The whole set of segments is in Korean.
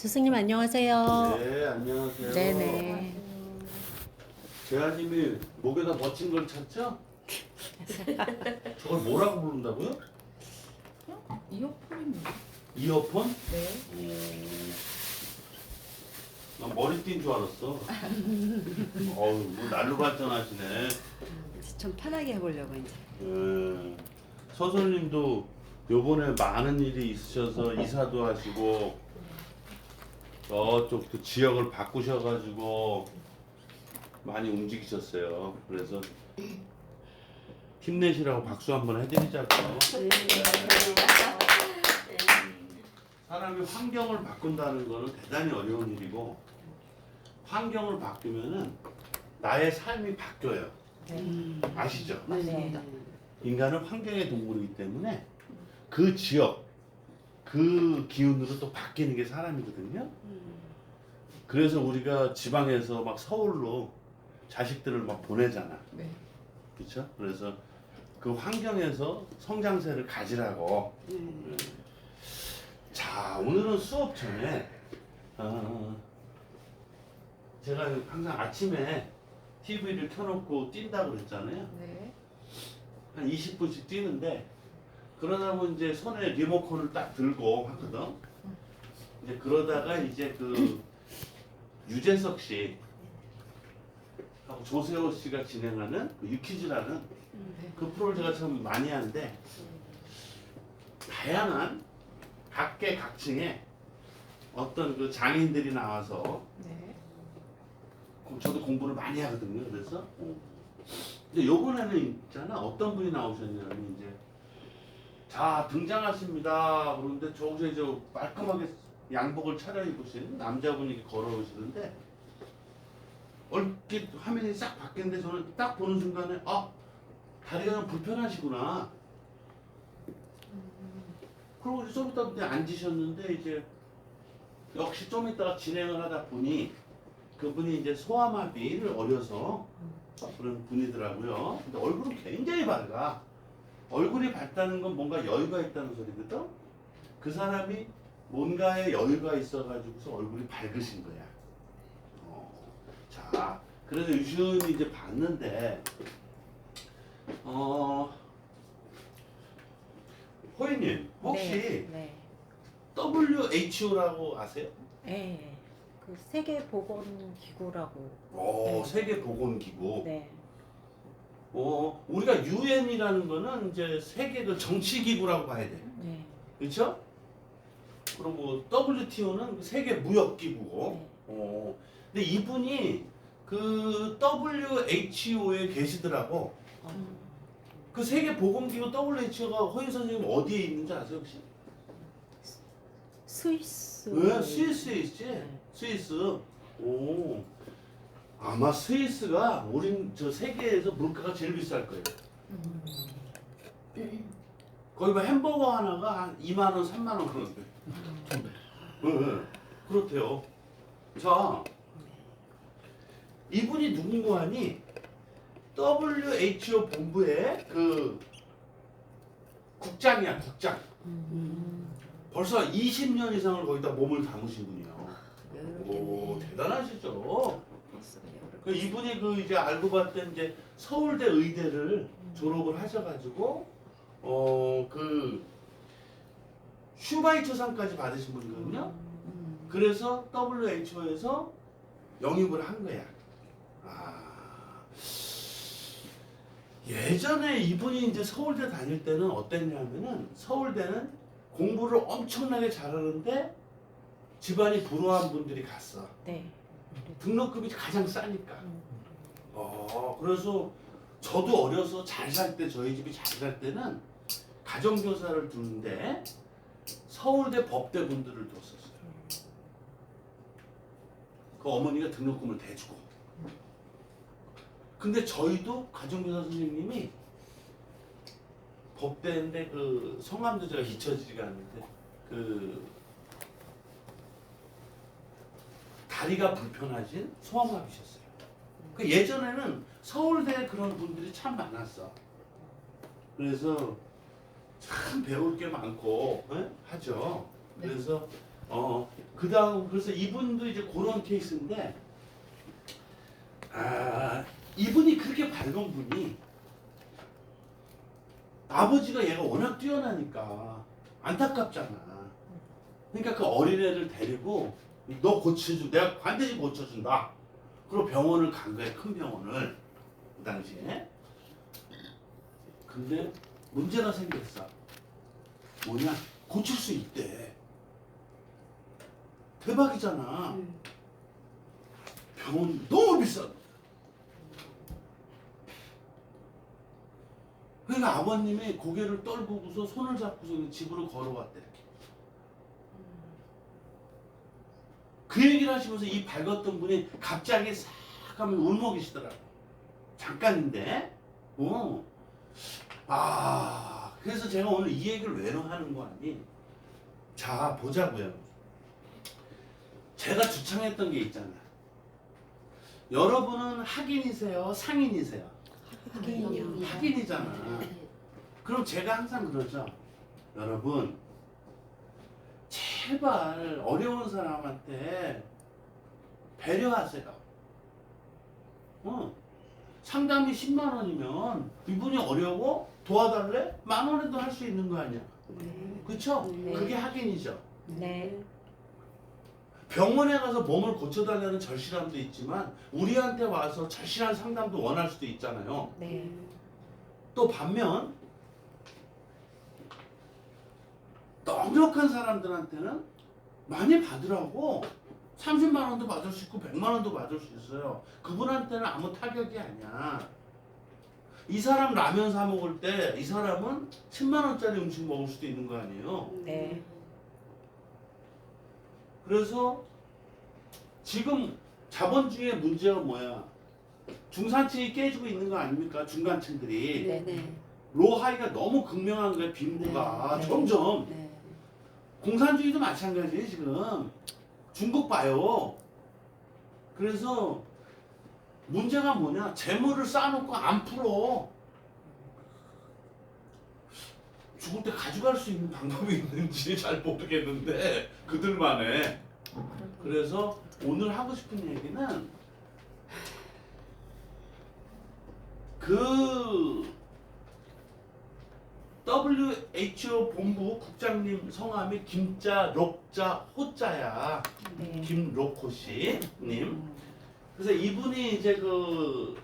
스승님 안녕하세요. 네, 안녕하세요. 네네. 재하님이 목에다 멋진 걸 찾죠? 저걸 뭐라고 부른다고요? 이어폰입니다. 이어폰? 네. 오. 난 머리 띈줄 알았어. 어우, 뭐 날로 발전하시네. 좀 편하게 해보려고 이제. 예. 서설님도 요번에 많은 일이 있으셔서 이사도 하시고 저쪽 그 지역을 바꾸셔가지고 많이 움직이셨어요. 그래서 힘내시라고 박수 한번 해드리자고요. 사람이 환경을 바꾼다는 거는 대단히 어려운 일이고 환경을 바꾸면은 나의 삶이 바뀌어요. 아시죠? 맞습니다. 인간은 환경의 동물이기 때문에 그 지역, 그 기운으로 또 바뀌는 게 사람이거든요. 그래서 우리가 지방에서 막 서울로 자식들을 막 보내잖아. 네. 그렇죠? 그래서 그 환경에서 성장세를 가지라고. 음. 자, 오늘은 수업 전에 어, 제가 항상 아침에 TV를 켜놓고 뛴다고 그랬잖아요. 네. 한 20분씩 뛰는데 그러다 보면 이제 손에 리모컨을 딱 들고 하거든. 이제 그러다가 이제 그 유재석 씨 하고 조세호 씨가 진행하는 그 유퀴즈라는 네. 그 프로를 제가 참 많이 하는데 다양한 각계 각층의 어떤 그 장인들이 나와서 네. 저도 공부를 많이 하거든요. 그래서 근데 요번에는 있잖아 어떤 분이 나오셨냐면 이제 자 등장하십니다. 그런데 저기서 이제 깔끔하게 양복을 차려입으신 남자분이 걸어오시는데 얼핏 화면이 싹 바뀌는데 저는 딱 보는 순간에 아 다리가 좀 불편하시구나. 그러고 이제 좀 이따 그때 앉으셨는데 이제 역시 좀 이따가 진행을 하다 보니 그분이 이제 소아마비를 어려서 그런 분이더라고요. 근데 얼굴은 굉장히 밝아. 얼굴이 밝다는 건 뭔가 여유가 있다는 소리거든. 그 사람이 뭔가에 여유가 있어가지고서 얼굴이 밝으신 거야. 어, 자, 그래서 유시은이 이제 봤는데, 어, 호이님 혹시 네. 네. WHO라고 아세요? 네. 그 세계 보건 기구라고. 오, 네. 세계 보건 기구. 네. 어, 우리가 유엔이라는 거는 이제 세계 그 정치 기구라고 봐야 돼. 네. 그렇죠? 그리고 WTO는 세계 무역 기구고. 네. 어. 근데 이분이 그 WHO에 계시더라고. 어, 그 세계 보건기구 WHO가 허인 선생님 어디에 있는지 아세요 혹시? 스위스. 왜 스위스에 있지? 네. 스위스. 오. 아마 스위스가 우린 저 세계에서 물가가 제일 비쌀 거예요. 거기 뭐 햄버거 하나가 한 2만 원, 3만 원 그런데. 네, 네. 그렇대요. 자, 이분이 누군고 하니 WHO 본부의 그 국장이야, 국장. 음. 벌써 20년 이상을 거기다 몸을 담으신 분이에요. 오, 여유롭겠네. 대단하시죠. 그 이분이 그 이제 알고 봤더니 이제 서울대 의대를 졸업을 하셔가지고 어 그 슈바이처상까지 받으신 분이거든요. 음. 그래서 WHO에서 영입을 한 거야. 아 예전에 이분이 이제 서울대 다닐 때는 어땠냐면은 서울대는 공부를 엄청나게 잘하는데 집안이 불우한 분들이 갔어. 네. 등록금이 가장 싸니까. 음. 어, 그래서 저도 어려서 잘 살 때, 저희 집이 잘 살 때는 가정교사를 두는데 서울대 법대 분들을 뒀었어요. 그 어머니가 등록금을 대주고. 근데 저희도 가정교사 선생님이 법대인데 그 성함도 제가 잊혀지지가 않는데 그 다리가 불편하신 소아마비셨어요. 그 예전에는 서울대 그런 분들이 참 많았어. 그래서 참 배울 게 많고 예? 하죠. 네. 그래서 어, 그 다음, 그래서 이분도 이제 그런 케이스인데, 아, 이분이 그렇게 밝은 분이, 아버지가 얘가 워낙 뛰어나니까 안타깝잖아. 그러니까 그 어린애를 데리고, 너 고쳐주, 내가 반드시 고쳐준다. 그리고 병원을 간 거야, 큰 병원을. 그 당시에. 근데 문제가 생겼어. 뭐냐? 고칠 수 있대. 대박이잖아. 음. 병원 너무 비싸. 그러니까 아버님이 고개를 떨구고서 손을 잡고서 집으로 걸어갔대. 그 얘기를 하시면서 이 밝았던 분이 갑자기 싹 하면 울먹이시더라고. 잠깐인데. 어. 아, 그래서 제가 오늘 이 얘기를 왜 하는 거 아니? 자, 보자고요. 제가 주창했던 게 있잖아. 여러분은 학인이세요? 상인이세요? 하긴요. 학인이잖아. 그럼 제가 항상 그러죠. 여러분, 제발 어려운 사람한테 배려하세요. 어. 상담이 10만 원이면 이분이 어려워? 도와달래? 만 원에도 할 수 있는 거 아니야. 네. 그쵸? 네. 그게 학인이죠. 네. 병원에 가서 몸을 고쳐달라는 절실함도 있지만 우리한테 와서 절실한 상담도 원할 수도 있잖아요. 네. 또 반면 넉넉한 사람들한테는 많이 받으라고 30만 원도 받을 수 있고 100만 원도 받을 수 있어요. 그분한테는 아무 타격이 아니야. 이 사람 라면 사 먹을 때 이 사람은 10만 원짜리 음식 먹을 수도 있는 거 아니에요. 네. 그래서 지금 자본주의의 문제가 뭐야? 중산층이 깨지고 있는 거 아닙니까? 중간층들이. 네. 네. 로하이가 너무 극명한 거야 빈부가 네, 네. 점점 네. 공산주의도 마찬가지예요 지금. 중국 봐요. 그래서 문제가 뭐냐? 재물을 쌓아놓고 안 풀어. 죽을 때 가져갈 수 있는 방법이 있는지 잘 모르겠는데 그들만의. 그래서 오늘 하고 싶은 얘기는 그 WHO 본부 국장님 성함이 김자 록자 호자야 네. 김록호 씨님 그래서 이분이 이제 그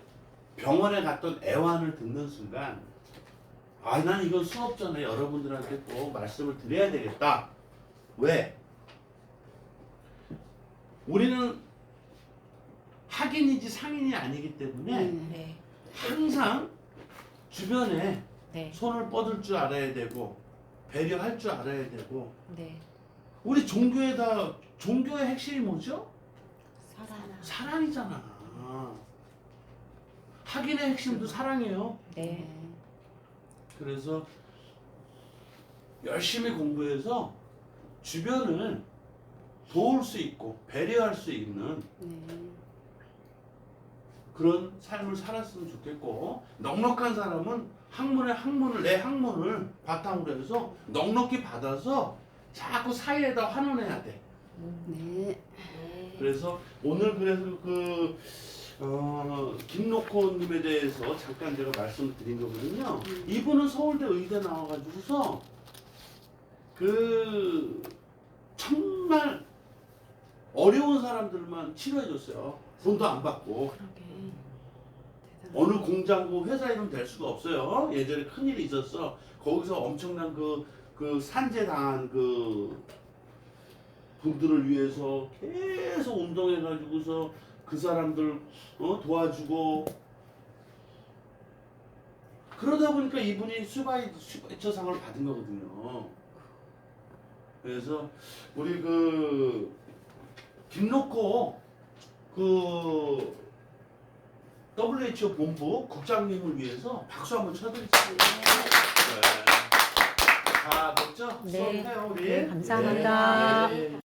병원에 갔던 애환을 듣는 순간 아난 이건 수업 전에 여러분들한테 꼭 말씀을 드려야 되겠다 왜 우리는 학인이지 상인이 아니기 때문에 네. 네. 항상 주변에 네. 손을 뻗을 줄 알아야 되고 배려할 줄 알아야 되고 네. 우리 종교에다 종교의 핵심이 뭐죠? 사랑. 사랑이잖아. 학인의 핵심도 사랑이에요. 네. 그래서 열심히 공부해서 주변을 도울 수 있고 배려할 수 있는 네. 그런 삶을 살았으면 좋겠고 넉넉한 사람은 학문의 학문을 내 학문을 바탕으로 해서 넉넉히 받아서 자꾸 사회에다 환원해야 돼. 네. 그래서 오늘 그래서 그 어, 김록호님에 대해서 잠깐 제가 말씀드린 거거든요. 음. 이분은 서울대 의대 나와가지고서 그 정말 어려운 사람들만 치료해줬어요. 돈도 안 받고. 그러게. 대단하다. 어느 공장고 회사 이름 될 수가 없어요. 예전에 큰 일이 있었어. 거기서 엄청난 그, 그 산재 당한 그 분들을 위해서 계속 운동해가지고서 그 사람들 어, 도와주고 그러다 보니까 이분이 슈바이 슈바이처상을 받은 거거든요. 그래서 우리 그 김놓고 그 WHO 본부 국장님을 위해서 박수 한번 쳐드리겠습니다. 네. 자, 됐죠? 네. 수업해요, 우리. 네, 감사합니다. 네.